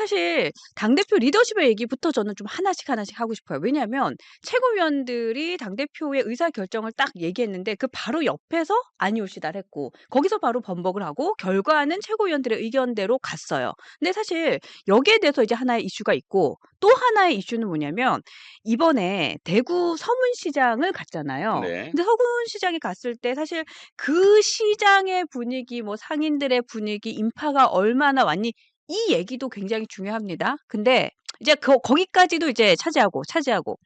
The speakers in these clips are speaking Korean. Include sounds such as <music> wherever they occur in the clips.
사실 당대표 리더십의 얘기부터 저는 좀 하나씩 하나씩 하고 싶어요. 왜냐하면 최고위원들이 당대표의 의사결정을 딱 얘기했는데 그 바로 옆에서 아니올시다를 했고 거기서 바로 번복을 하고 결과는 최고위원들의 의견대로 갔어요. 근데 사실 여기에 대해서 이제 하나의 이슈가 있고 또 하나의 이슈는 뭐냐면 이번에 대구 서문시장을 갔잖아요. 네. 근데 서문시장에 갔을 때 사실 그 시장의 분위기 뭐 상인들의 분위기 인파가 얼마나 왔니 이 얘기도 굉장히 중요합니다. 근데 이제 거 거기까지도 이제 차지하고, 차지하고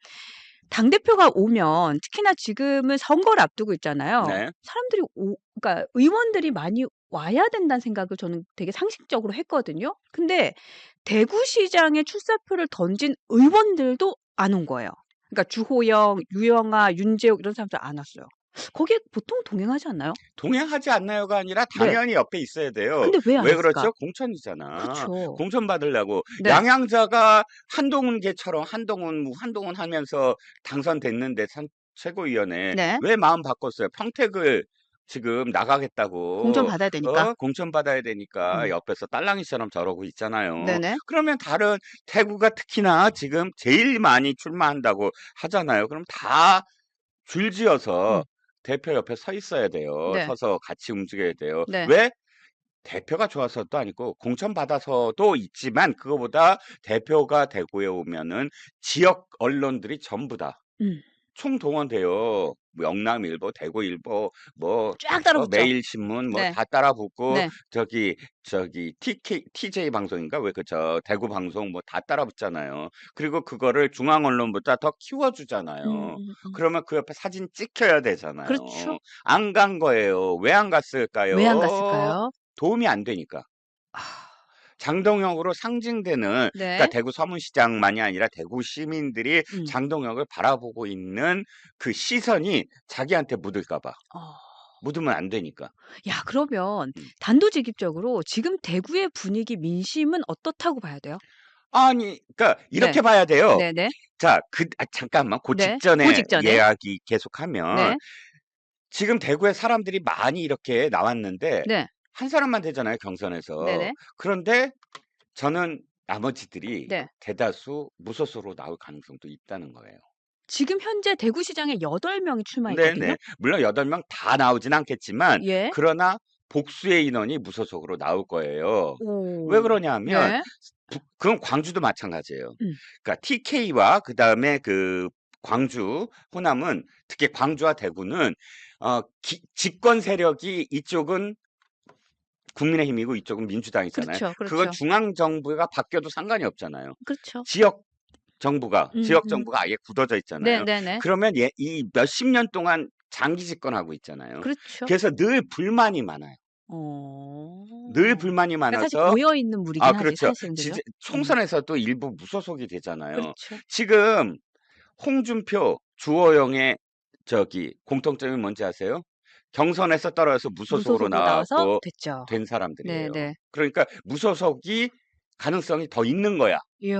당대표가 오면 특히나 지금은 선거를 앞두고 있잖아요. 네. 사람들이 오 그러니까 의원들이 많이 와야 된다는 생각을 저는 되게 상식적으로 했거든요. 근데 대구시장에 출사표를 던진 의원들도 안 온 거예요. 그러니까 주호영, 유영아, 윤재욱 이런 사람들 안 왔어요. 거기에 보통 동행하지 않나요? 동행하지 않나요가 아니라 네. 당연히 옆에 있어야 돼요. 근데 왜안왜 왔을까? 그렇죠? 공천이잖아. 그렇죠. 공천 받으려고 네. 양양자가 한동훈계처럼 한동훈 뭐 한동훈 하면서 당선됐는데 선 최고위원회 네. 왜 마음 바꿨어요? 평택을 지금 나가겠다고 공천 받아야 되니까. 어? 공천 받아야 되니까 음. 옆에서 딸랑이처럼 저러고 있잖아요. 네네. 그러면 다른 대구가 특히나 지금 제일 많이 출마한다고 하잖아요. 그럼 다 줄지어서 음. 대표 옆에 서 있어야 돼요. 네. 서서 같이 움직여야 돼요. 네. 왜? 대표가 좋아서도 아니고 공천 받아서도 있지만 그거보다 대표가 대구에 오면은 지역 언론들이 전부 다 음. 총동원돼요. 뭐 영남일보, 대구일보, 뭐 쫙 어, 따라붙죠. 매일신문 뭐 네. 다 따라붙고 네. 저기 저기 TK TJ 방송인가 왜 그 저 대구 방송 뭐 다 따라붙잖아요. 그리고 그거를 중앙 언론보다 더 키워주잖아요. 음, 음, 음. 그러면 그 옆에 사진 찍혀야 되잖아요. 그렇죠. 안 간 거예요. 왜 안 갔을까요? 왜 안 갔을까요? 도움이 안 되니까. 아. 장동혁으로 상징되는 그러니까 네. 대구 서문시장만이 아니라 대구 시민들이 음. 장동혁을 바라보고 있는 그 시선이 자기한테 묻을까 봐. 어. 묻으면 안 되니까. 야 그러면 음. 단도직입적으로 지금 대구의 분위기 민심은 어떻다고 봐야 돼요? 아니 그러니까 이렇게 네. 봐야 돼요. 네 네. 자, 그 아 잠깐만. 그 네. 직전에 그 직전에. 이야기 계속하면 네. 지금 대구에 사람들이 많이 이렇게 나왔는데 네. 한 사람만 되잖아요, 경선에서. 네네. 그런데 저는 나머지들이 네. 대다수 무소속으로 나올 가능성도 있다는 거예요. 지금 현재 대구시장에 8 명이 출마했거든요. 네네. 물론 8 명 다 나오진 않겠지만 예. 그러나 복수의 인원이 무소속으로 나올 거예요. 오. 왜 그러냐 하면 네. 부 그건 광주도 마찬가지예요. 음. 그러니까 TK와 그다음에 그 광주, 호남은 특히 광주와 대구는 어 기 집권 세력이 이쪽은 국민의힘이고 이쪽은 민주당이잖아요. 그렇죠. 그건 그렇죠. 중앙 정부가 바뀌어도 상관이 없잖아요. 그렇죠. 지역 정부가 음 지역 음. 정부가 아예 굳어져 있잖아요. 네 네 네. 그러면 얘이 몇십 년 동안 장기 집권하고 있잖아요. 그렇죠. 그래서 늘 불만이 많아요. 늘 어. 불만이 그러니까 많아서 모여 있는 무리긴 아 그렇죠. 사실은 그죠? 음. 총선에서도 일부 무소속이 되잖아요. 그렇죠. 지금 홍준표, 주호영의 저기 공통점이 뭔지 아세요? 경선에서 떨어져서 무소속으로 나와서 됐죠. 된 사람들이에요. 네네. 그러니까 무소속이 가능성이 더 있는 거야. 이야.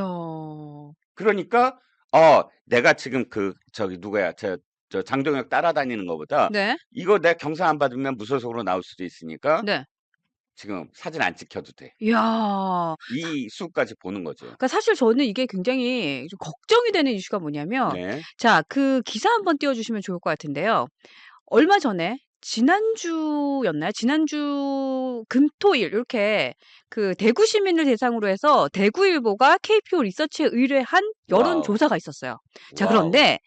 그러니까 어 내가 지금 그 저기 누구야? 저 저 장동혁 따라다니는 거보다 네. 이거 내가 경선 안 받으면 무소속으로 나올 수도 있으니까 네. 지금 사진 안 찍혀도 돼. 이야. 이 수까지 보는 거죠. 그러니까 사실 저는 이게 굉장히 좀 걱정이 되는 이슈가 뭐냐면 네. 자 그 기사 한번 띄워 주시면 좋을 것 같은데요. 얼마 전에 지난주였나요? 지난주 금토일 요렇게 그 대구 시민을 대상으로 해서 대구일보가 KPO 리서치에 의뢰한 와우. 여론조사가 있었어요. 자 와우. 그런데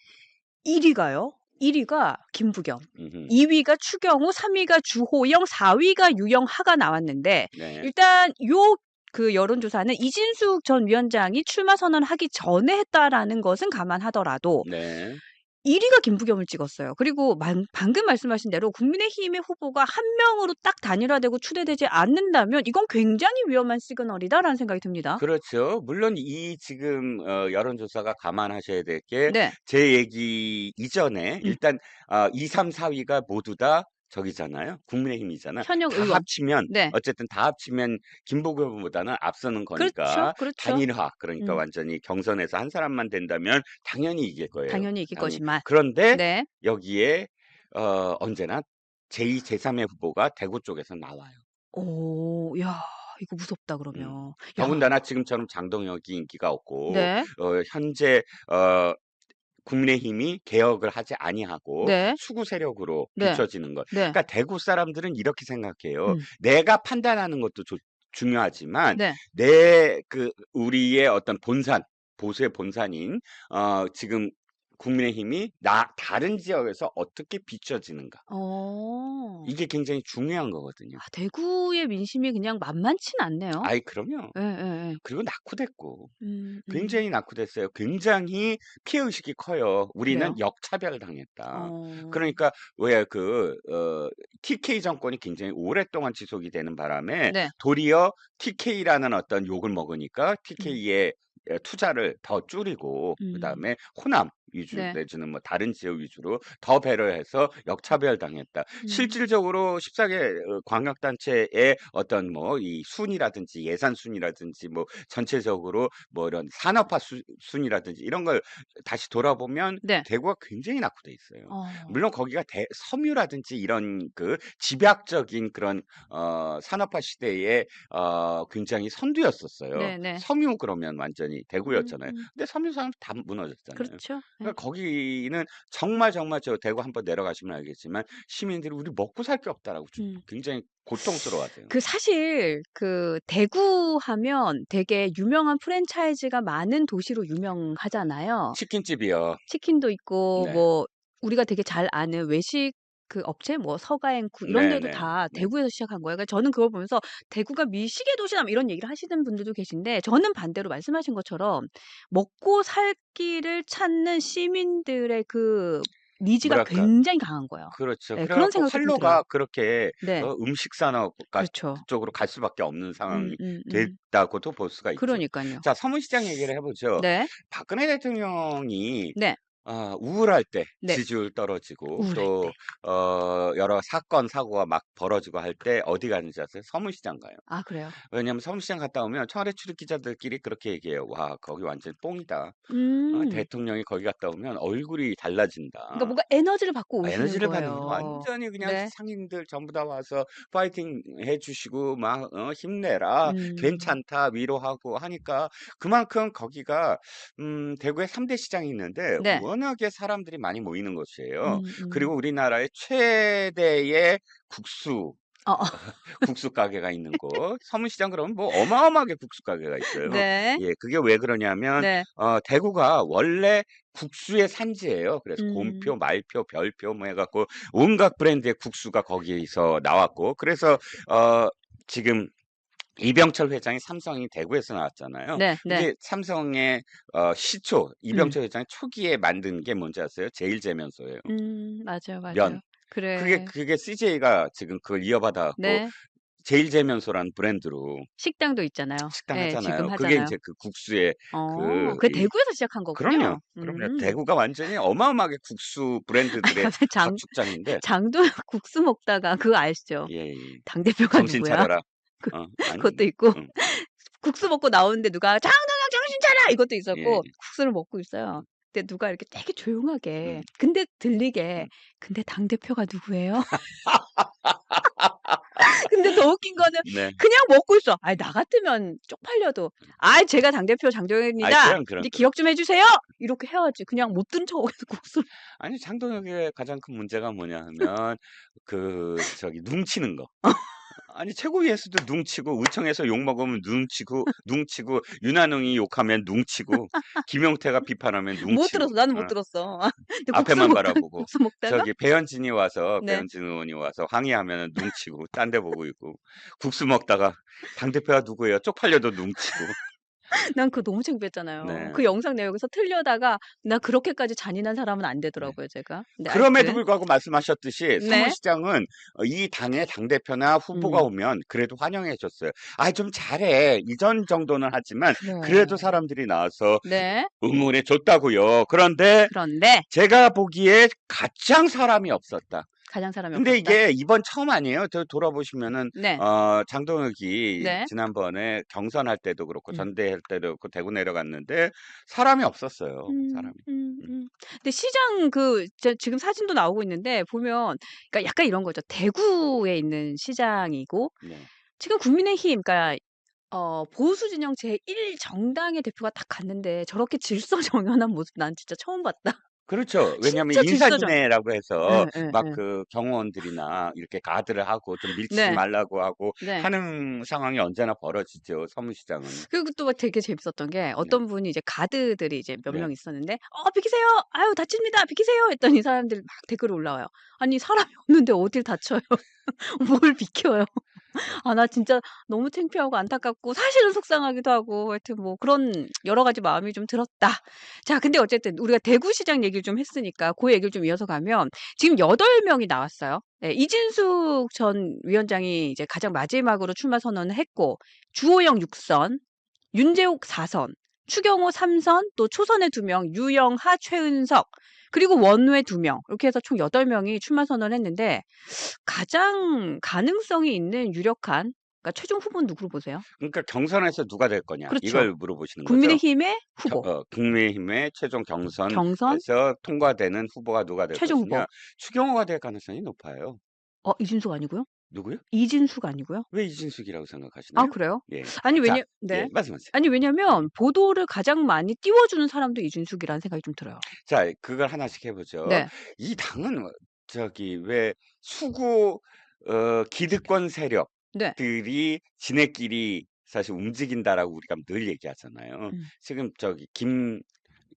1 위가요. 1 위가 김부겸, 음흠. 2 위가 추경호, 3 위가 주호영, 4 위가 유영하가 나왔는데 네. 일단 요그 여론조사는 이진숙 전 위원장이 출마 선언하기 전에 했다라는 것은 감안하더라도 네. 1 위가 김부겸을 찍었어요. 그리고 만 방금 말씀하신 대로 국민의힘의 후보가 한 명으로 딱 단일화되고 추대되지 않는다면 이건 굉장히 위험한 시그널이다라는 생각이 듭니다. 그렇죠. 물론 이 지금 어 여론조사가 감안하셔야 될게 네. 제 얘기 이전에 음. 일단 어 2, 3, 4 위가 모두 다 저기잖아요. 국민의힘이잖아. 현역 다 의원. 합치면 네. 어쨌든 다 합치면 김부겸보다는 앞서는 그렇죠. 거니까 그렇죠. 단일화 그러니까 음. 완전히 경선에서 한 사람만 된다면 당연히 이길 거예요. 당연히 이길 당연히. 거지만. 그런데 네. 여기에 어 언제나 제2, 제3의 후보가 대구 쪽에서 나와요. 오. 야. 이거 무섭다 음. 그러면. 야. 더군다나 지금처럼 장동혁이 인기가 없고 네. 어 현재 어 국민의힘이 개혁을 하지 아니하고 네. 수구 세력으로 네. 비춰지는 것. 네. 그러니까 대구 사람들은 이렇게 생각해요. 음. 내가 판단하는 것도 조- 중요하지만 네. 내그 우리의 어떤 본산, 보수의 본산인 어 지금 국민의힘이 나 다른 지역에서 어떻게 비춰지는가. 어. 이게 굉장히 중요한 거거든요. 아 대구의 민심이 그냥 만만치는 않네요. 아이 그럼요. 예 예 예. 그리고 낙후됐고 음 음. 굉장히 낙후됐어요. 굉장히 피해 의식이 커요. 우리는 그래요? 역차별을 당했다. 어. 그러니까 왜그 어 TK 정권이 굉장히 오랫동안 지속이 되는 바람에 네. 도리어 TK라는 어떤 욕을 먹으니까 음. TK의 투자를 더 줄이고 음. 그다음에 호남 위주 네. 내지는 뭐 다른 지역 위주로 더 배려해서 역차별 당했다. 음. 실질적으로 14개 어 광역단체의 어떤 뭐 이 순이라든지 예산 순이라든지 뭐 전체적으로 뭐 이런 산업화 수, 순이라든지 이런 걸 다시 돌아보면 네. 대구가 굉장히 낙후돼 있어요. 어. 물론 거기가 대, 섬유라든지 이런 그 집약적인 그런 어 산업화 시대에 어 굉장히 선두였었어요. 네네. 섬유 그러면 완전히 대구였잖아요. 음, 음. 근데 섬유 사람 다 무너졌잖아요. 그렇죠. 예. 그러니까 거기는 정말 정말 저 대구 한번 내려가시면 알겠지만 시민들이 우리 먹고 살 게 없다라고 주- 음. 굉장히 고통스러워하세요. 그 사실 그 대구 하면 되게 유명한 프랜차이즈가 많은 도시로 유명하잖아요. 치킨집이요. 치킨도 있고 네. 뭐 우리가 되게 잘 아는 외식 그 업체 뭐 서가행구 이런 데도 네네. 다 네. 대구에서 시작한 거예요. 그러니까 저는 그걸 보면서 대구가 미식의 도시다 뭐 이런 얘기를 하시는 분들도 계신데 저는 반대로 말씀하신 것처럼 먹고 살 길을 찾는 시민들의 그 니즈가 뭐랄까. 굉장히 강한 거예요. 그렇죠. 네, 그런 생각이 좀 활로가. 그렇게 네. 어, 음식 산업 그렇죠. 쪽으로 갈 수밖에 없는 상황이 음, 음, 음. 됐다고도 볼 수가 있죠. 그러니까요. 자, 서문시장 얘기를 해보죠. 네. 박근혜 대통령이 네. 아, 우울할 때 네. 지지율 떨어지고 우울할 또 때. 어, 여러 사건 사고가 막 벌어지고 할 때 어디 가는지 아세요? 서문시장 가요. 아 그래요. 왜냐하면 서문시장 갔다 오면 청와대 출입 기자들끼리 그렇게 얘기해요. 와 거기 완전 뽕이다. 어, 음. 대통령이 거기 갔다 오면 얼굴이 달라진다. 그러니까 뭔가 에너지를 받고 아, 오시는 에너지를 받는 거예요. 거 완전히 그냥 네. 상인들 전부 다 와서 파이팅 해주시고 막 어, 힘내라 음. 괜찮다 위로하고 하니까 그만큼 거기가 음, 대구에 3대 시장이 있는데 네. 워낙에 사람들이 많이 모이는 곳이에요. 음, 음. 그리고 우리나라의 최대의 국수 어, 어. <laughs> 국수 가게가 있는 곳 서문시장 그러면 뭐 어마어마하게 국수 가게가 있어요. 네. 예, 그게 왜 그러냐면 네. 어, 대구가 원래 국수의 산지예요. 그래서 음. 곰표, 말표, 별표 뭐 해갖고 온갖 브랜드의 국수가 거기서 나왔고 그래서 어, 지금 이병철 회장이 삼성이 대구에서 나왔잖아요. 네. 네. 이게 삼성의 어, 시초 이병철 회장이 초기에 만든 게 뭔지 아세요? 제일제면소예요. 음, 맞아요. 맞아요. 면. 그래. 그게 그게 CJ가 지금 그걸 이어받아갖고 네. 제일제면소라는 브랜드로 식당도 있잖아요. 식당 네, 하잖아요. 지금 그게 하잖아요. 이제 그 국수의 어, 그 그게 이- 대구에서 시작한 거군요. 그럼요. 그럼요. 음. 대구가 완전히 어마어마하게 국수 <laughs> 브랜드들의 장, 합축장인데 장도연 <laughs> 국수 먹다가 그거 아시죠? 예, 예. 당 대표가 정신 누구야? 차려라. 그- 어, 그것도 있고 응. <laughs> 국수 먹고 나오는데 누가 장동영 정신 차려 이것도 있었고 예, 예. 국수를 먹고 있어요. 근데 누가 이렇게 되게 조용하게 음. 근데 들리게 음. 근데 당 대표가 누구예요? <laughs> 근데 더 웃긴 거는 네. 그냥 먹고 있어. 아이 나 같으면 쪽팔려도 아 제가 당 대표 그럼, 이제 그럼. 기억 좀 해주세요. 이렇게 해야지. 그냥 못 든 척해서 국수. 아니 장동혁의 가장 큰 문제가 뭐냐 하면 그 저기 눈치는 거. <laughs> 아니 최고위에서도 눈치고 의청에서 욕 먹으면 눈치고 눈치고 윤한홍이 욕하면 눈치고 김용태가 비판하면 눈치고 못 들었어. 나는 못 어, 들었어. <laughs> 근데 앞에만 먹다 바라보고 먹다가 저기 배현진이 와서 네. 배현진 의원이 와서 항의하면 눈치고 딴 데 보고 있고 국수 먹다가 당 대표가 누구예요? 쪽팔려도 눈치고 난 그거 너무 창피했잖아요. 네. 그 영상 내역에서 틀려다가 나 그렇게까지 잔인한 사람은 안 되더라고요, 제가. 근데 그럼에도 아무튼 불구하고 말씀하셨듯이 네. 서울시장은 어, 이 당의 당대표나 후보가 음. 오면 그래도 환영해 줬어요. 아, 좀 잘해. 이전 정도는 하지만 그래요. 그래도 사람들이 나와서 네. 응원해 줬다고요. 그런데 그런데 제가 보기에 가장 사람이 없었다. 가장 사람이 근데 없었다. 이게 이번 처음 아니에요. 저 돌아보시면은 네. 어, 장동혁이 네. 지난번에 경선할 때도 그렇고 음. 전대할 때도 그렇고 대구 내려갔는데 사람이 없었어요. 음, 사람이. 음, 음. 음. 근데 시장 그저 지금 사진도 나오고 있는데 보면 그러니까 약간 이런 거죠. 대구에 있는 시장이고 네. 지금 국민의힘 그러니까 어 보수 진영 제1 정당의 대표가 딱 갔는데 저렇게 질서 정연한 <laughs> 모습 난 진짜 처음 봤다. 그렇죠. 왜냐하면 진짜 질서정 인사진해라고 해서 예예막 예. 그 경호원들이나 이렇게 가드를 하고 좀 밀치지 네. 말라고 하고 네. 하는 상황이 언제나 벌어지죠, 서문시장은. 그리고 또막 되게 재밌었던 게 네. 어떤 분이 이제 가드들이 이제 몇 네. 명 있었는데 "어 비키세요. 아유 다칩니다. 비키세요." 했더니 사람들이 막 댓글이 올라와요. 아니 사람이 없는데 어딜 다쳐요. <laughs> 뭘 비켜요. 아 나 진짜 너무 창피하고 안타깝고 사실은 속상하기도 하고 하여튼 뭐 그런 여러 가지 마음이 좀 들었다. 자 근데 어쨌든 우리가 대구시장 얘기를 좀 했으니까 고 얘기를 좀 이어서 가면 지금 8 명이 나왔어요. 네 이진숙 전 위원장이 이제 가장 마지막으로 출마 선언을 했고 주호영 6 선, 윤재옥 4 선, 추경호 3 선, 또 초선의 2명 유영하, 최은석 그리고 원외 2명 이렇게 해서 총8 명이 출마 선언을 했는데 가장 가능성이 있는 유력한 그러니까 최종 후보는 누구로 보세요? 그러니까 경선에서 누가 될 거냐 그렇죠. 이걸 물어보시는 거죠? 국민의힘의 겨 후보. 어 국민의힘의 최종 경선에서 경선 통과되는 후보가 누가 될 최종 것이냐. 후보. 추경호가 될 가능성이 높아요. 어 이준석 아니고요? 누구요? 이진숙 아니고요? 왜 이진숙이라고 아 생각하시나요? 그래요? 예. 아니 자 왜냐 예 네. 말씀하세요. 아니 왜냐면 보도를 가장 많이 띄워주는 사람도 이준숙이라는 생각이 좀 들어요. 자 그걸 하나씩 해 보죠. 네. 이 당은 어 저기 왜 수구 어 기득권 네. 세력들이 지네끼리 사실 움직인다라고 우리가 늘 얘기하잖아요. 음. 지금 저기 김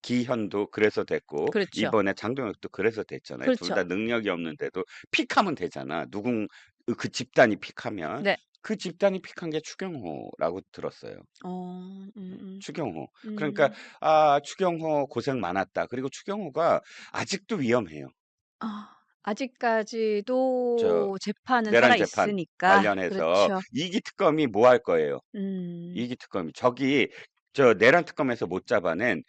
기현도 그래서 됐고 그렇죠. 이번에 장동혁도 그래서 됐잖아요. 둘 그렇죠. 다 능력이 없는데도 픽하면 되잖아. 누군 그그 집단이 픽하면 네. 그 집단이 픽한 게 추경호라고 들었어요. 어 음음. 추경호. 그러니까 음. 아 추경호 고생 많았다. 그리고 추경호가 아직도 위험해요. 아 저 아직까지도 재판은 내란 살아 재판 있으니까. 관련해서 그렇죠. 2기 특검이 뭐 할 거예요? 음. 2기 특검이 저기 저 내란 특검에서 못 잡아낸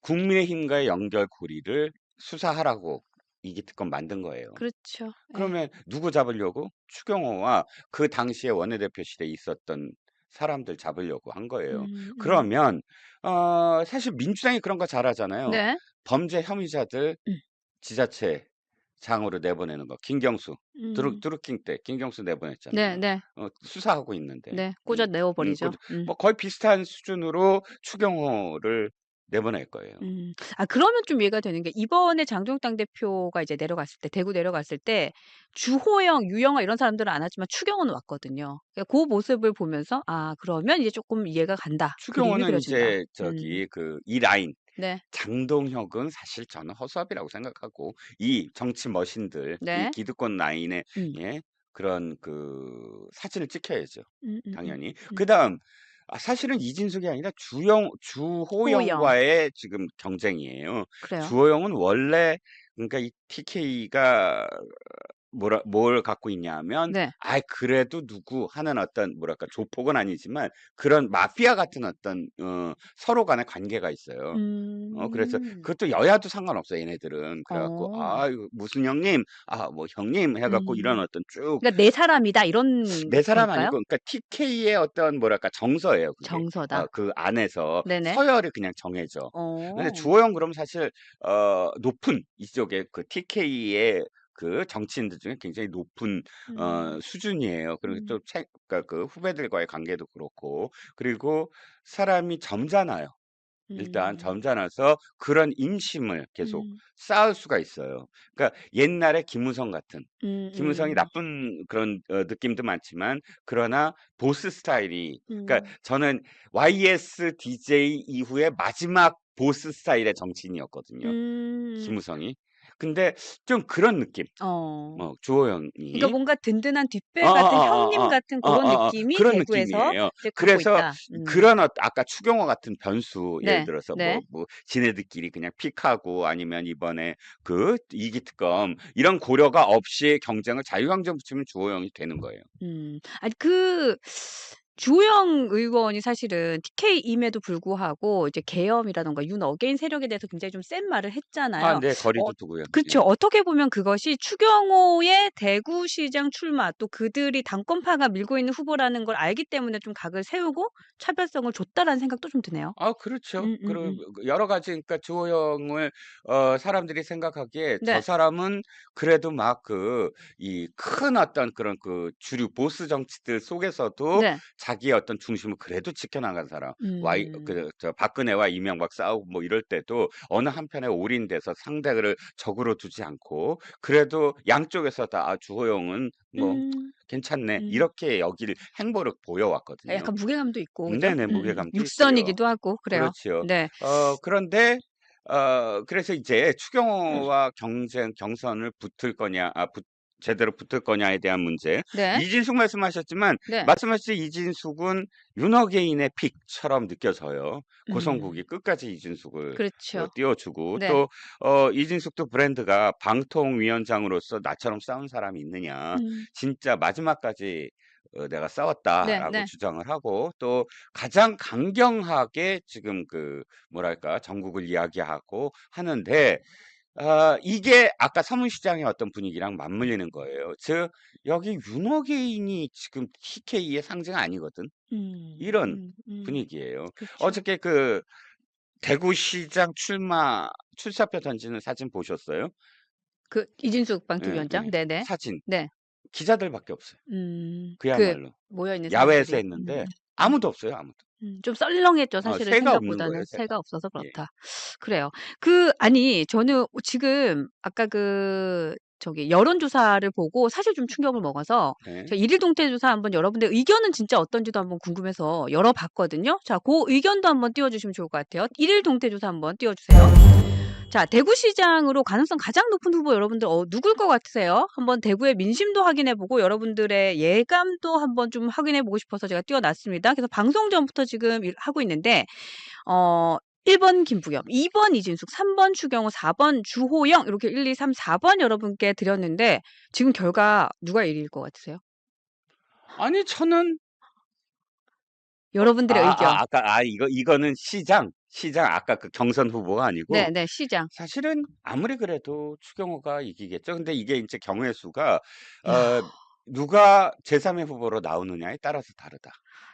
국민의힘과의 연결고리를 수사하라고 2기 특검 만든 거예요. 그렇죠. 예. 그러면 누구 잡으려고? 추경호와 그 당시에 원내대표실에 있었던 사람들 잡으려고 한 거예요. 음 음. 그러면 어 사실 민주당이 그런 거 잘하잖아요. 네. 범죄 혐의자들 음. 지자체 장으로 내보내는 거. 김경수 드루 음. 드루킹 때 김경수 네 내보냈잖아요. 네. 어 수사하고 있는데. 네. 꽂아 음. 내어 음 버리죠. 꽂 음. 뭐 거의 비슷한 수준으로 추경호를 내보낼 거예요. 음. 아 그러면 좀 이해가 되는 게 이번에 장동혁 당대표가 이제 내려갔을 때 대구 내려갔을 때 주호영, 유영하 이런 사람들은 안 왔지만 추경호는 왔거든요. 그러니까 고 모습을 보면서 '아 그러면 이제 쪼끔 이해가 간다.' 추경호는. 이제 음. 저기 그이 라인 네. 장동혁은 사실 저는 허수아비라고 생각하고 이 정치 머신들 이 네. 기득권 라인의 음. 예 그런 그 사진을 찍혀야죠 음음음. 당연히. 음. 그다음 아 사실은 이진숙이 아니라 주영 호영. 주호영과의 지금 경쟁이에요. 그래요? 주호영은 원래 그러니까 이 TK가 뭐라 뭘 갖고 있냐면 네. '아이 그래도 누구.' 하는 어떤 뭐랄까 조폭은 아니지만 그런 마피아 같은 어떤 어 서로 간의 관계가 있어요. 어 그래서 음. 그것도 여야도 상관없어요 얘네들은. 그래 갖고 어. "아 이거 무슨 형님." 아 뭐 "형님." 해 갖고 이런 음. 어떤 쭉 그러니까 내 사람이다 이런 내 사람 걸까요? 아니고 그러니까 TK의 어떤 뭐랄까 정서예요 그게. 정서다. 어 그 안에서 네네. 서열이 그냥 정해져. 근데 어. 주호영 그러면 사실 어 높은 이쪽에 그 TK의 그 정치인들 중에 굉장히 높은 어 음. 수준이에요. 그리고 음. 또채 그러니까 그 후배들과의 관계도 그렇고 그리고 사람이 점잖아요. 일단 음. 점잖아서 그런 인심을 계속 음. 쌓을 수가 있어요. 그러니까 옛날에 김무성 같은 김무성이 음음. 나쁜 그런 어 느낌도 많지만 그러나 보스 스타일이 그러니까 음. 저는 YSDJ 이후에 마지막 보스 스타일의 정치인이었거든요 음. 김무성이. 근데 좀 그런 느낌. 어. 어 주호영이. 그러니까 뭔가 든든한 뒷배 같은 형님 어어어어어. 같은 고런 어어어. 느낌이 그런 대구에서 느낌이에요. 그래서. 음. 그런 어 아까 추경호 같은 변수 예를 네. 들어서 뭐 네. 뭐 지네들끼리 그냥 픽하고 아니면 이번에 그2기 특검 이런 고려가 없이 경쟁을 자유강전 붙이면 주호영이 되는 거예요. 음. 아니 그 주호영 의원이 사실은 TK임에도 불구하고 이제 계엄이라든가 윤 어게인 세력에 대해서 굉장히 좀 센 말을 아 했잖아요. 네. 어 거리도 두고요. 그렇죠. 예. 어떻게 보면 그것이 추경호의 대구시장 출마 또 그들이 당권파가 밀고 있는 후보라는 걸 알기 때문에 좀 각을 세우고 차별성을 줬다라는 생각도 좀 드네요. 아 그렇죠. 그리고 음음음. 여러 가지 그러니까 주호영을 어 사람들이 생각하기에 저 네. 사람은 그래도 막 그 이 큰 어떤 그런 그 주류 보스 정치들 속에서도 네. 자기의 어떤 중심을 그래도 지켜나간 사람. 와이 음. 그저 박근혜와 이명박 싸우고 뭐 이럴 때도 어느 한편에 올인돼서 상대를 적으로 두지 않고 그래도 양쪽에서 다 '아 주호영은 뭐 음. 괜찮네.' 음. 이렇게 여길 행보를 보여왔거든요. 약간 무게감도 있고 그죠? 네네. 음. 무게감도. 육선이기도 하고 그래요. 그렇지요. 네. 어 그런데 어 그래서 이제 음. 추경호와 경쟁 경선을 붙을 거냐 아 붙 제대로 붙을 거냐에 대한 문제. 네. 이진숙 말씀하셨지만 네. 말씀하셨듯이 이진숙은 윤호개인의 픽처럼 느껴져요. 음. 고성국이 끝까지 이진숙을 어 그렇죠. 띄워주고 네. 또 어 이진숙도 브랜드가 방통위원장으로서 나처럼 싸운 사람이 있느냐. 음. 진짜 마지막까지 어 "내가 네 싸웠다."라고 네. 주장을 하고 또 가장 강경하게 지금 그 뭐랄까 전국을 이야기하고 하는데 아 이게 아까 서문시장의 어떤 분위기랑 맞물리는 거예요. 즉 여기 윤호개인이 지금 TK의 상징 아니거든. 음. 이런 음. 음. 분위기예요. 그렇죠. 어저께 그 대구시장 출마 출사표 던지는 사진 보셨어요? 그 이진숙 예 방통위원장? 예. 네네. 사진. 네. 기자들밖에 없어요. 음. 그 그야말로. 모여 있는 야외에서 사람들이. 했는데 음음. 아무도 없어요, 아무도. 음. 좀 썰렁했죠 어 사실은 새가 없는 생각보다는. 거예요, 새가. 새가 없어서 예. 그렇다. 그래요. 그 아니 저는 지금 아까 그 저기 여론조사를 보고 사실 좀 충격을 먹어서 네. 제가 일일 동태 조사 한번 여러분들 의견은 진짜 어떤지도 한번 궁금해서 열어 봤거든요. 자 고 의견도 한번 띄워 주시면 좋을 것 같아요. 일일 동태 조사 한번 띄워 주세요. 자 대구시장으로 가능성 가장 높은 후보 여러분들 어 누굴 것 같으세요? 한번 대구의 민심도 확인해 보고 여러분들의 예감도 한번 좀 확인해 보고 싶어서 제가 띄워 놨습니다. 그래서 방송 전부터 지금 일 하고 있는데 어 1번 김부겸, 2번 이진숙, 3번 추경호, 4번 주호영 이렇게 1, 2, 3, 4번 여러분께 드렸는데 지금 결과 누가 1 위일 것 같으세요? 아니 저는 여러분들의 아 의견. 아 아까 아 이거 이거는 시장, 시장 아까 그 경선 후보가 아니고 네네. 시장. 사실은 아무리 그래도 추경호가 이기겠죠. 근데 이게 인제 경우의 수가 어 야. 누가 제3의 후보로 나오느냐에 따라서 다르다.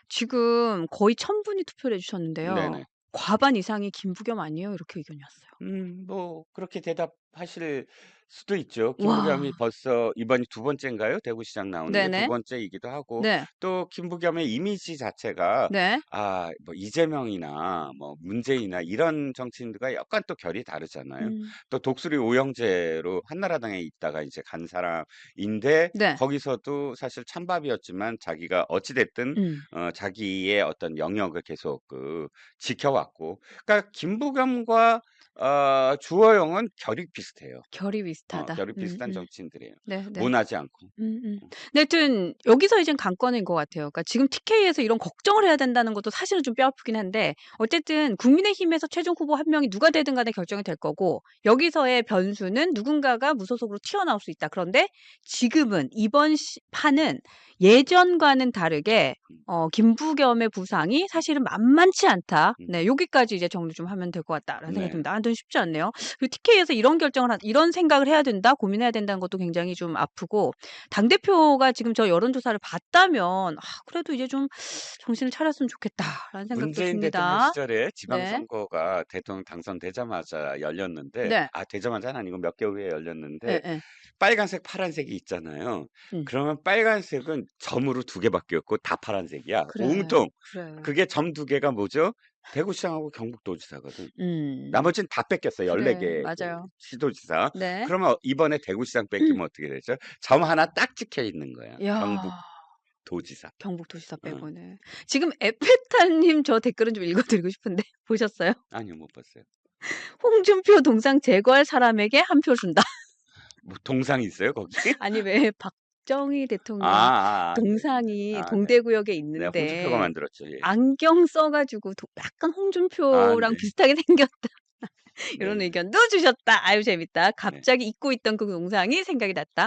지금 거의 1000 분이 투표를 해 주셨는데요. 네네. 과반 이상이 김부겸 아니에요? 이렇게 의견이 왔어요. 음 뭐 그렇게 대답 하실 수도 있죠. 김부겸이 와. 벌써 이번이 두 번째인가요? 대구시장 나오는 게두 네네. 번째이기도 하고 네. 또 김부겸의 이미지 자체가 네. 아 뭐 이재명이나 뭐 문재인이나 이런 정치인들과 약간 또 결이 다르잖아요. 음. 또 독수리 오영재로 한나라당에 있다가 이제 간 사람인데 네. 거기서도 사실 찬밥이었지만 자기가 어찌 됐든 음. 어 자기의 어떤 영역을 계속 그 지켜왔고 그러니까 김부겸과 어 주호영은 결이 비슷해요. 결이 어 비슷하다. 결이 비슷한 음음. 정치인들이에요. 네 네. 모나지 않고. 음음. 음. 근데 하여튼 여기서 이젠 관건인 것 같아요. 그러니까 지금 TK에서 이런 걱정을 해야 된다는 것도 사실은 좀 뼈 아프긴 한데 어쨌든 국민의힘에서 최종 후보 한 명이 누가 되든 간에 결정이 될 거고 여기서의 변수는 누군가가 무소속으로 튀어나올 수 있다. 그런데 지금은 이번 시 판은 예전과는 다르게 음. 어 김부겸의 부상이 사실은 만만치 않다. 음. 네 여기까지 이제 정리 좀 하면 될 것 같다라는 생각이 네. 듭니다. 아좀 쉽지 않네요. 그리고 TK에서 이런 결정을 한 이런 생각을 해야 된다, 고민해야 된다는 것도 굉장히 좀 아프고 당 대표가 지금 저 여론 조사를 봤다면 '아 그래도 이제 좀 정신을 차렸으면 좋겠다.'라는 생각도 문재인 대통령 듭니다. 시절에 네. 지방선거가 대통령 당선되자마자 열렸는데 네. 아 되자마자는 아니고 몇 개월 후에 열렸는데 예예. 빨간색, 파란색이 있잖아요. 음. 그러면 빨간색은 점으로 2 개밖에 없고 다 파란색이야. 그래. 옹통. 그래. 그게 점2 개가 뭐죠? 대구시장하고 경북도지사거든. 음. 나머지는 다 뺏겼어요. 14 그래. 개그 맞아요. 시도지사. 네. 그러면 이번에 대구시장 뺏기면 어떻게 되죠? 점 하나 딱 찍혀 있는 거야. 야. 경북 도지사. 경북 도지사 어. 빼고는. 지금 에페타님 저 댓글은 좀 읽어 드리고 싶은데 <laughs> 보셨어요? 아니요. 못 봤어요. "홍준표 동상 제거할 사람에게 1표 준다." 뭐 동상이 있어요, 거기? <laughs> 아니 왜 박 정희 대통령 아아아. 네. 동상이 아 네. 동대구역에 네. 홍준표가 있는데 만들었죠. 예. 안경 써 가지고 도 약간 아 홍준표랑 네. 비슷하게 <laughs> 생겼다. 이런 네네. 의견도 주셨다. 아유 재밌다. 네. 갑자기 잊고 있던 그 동상이 생각이 났다.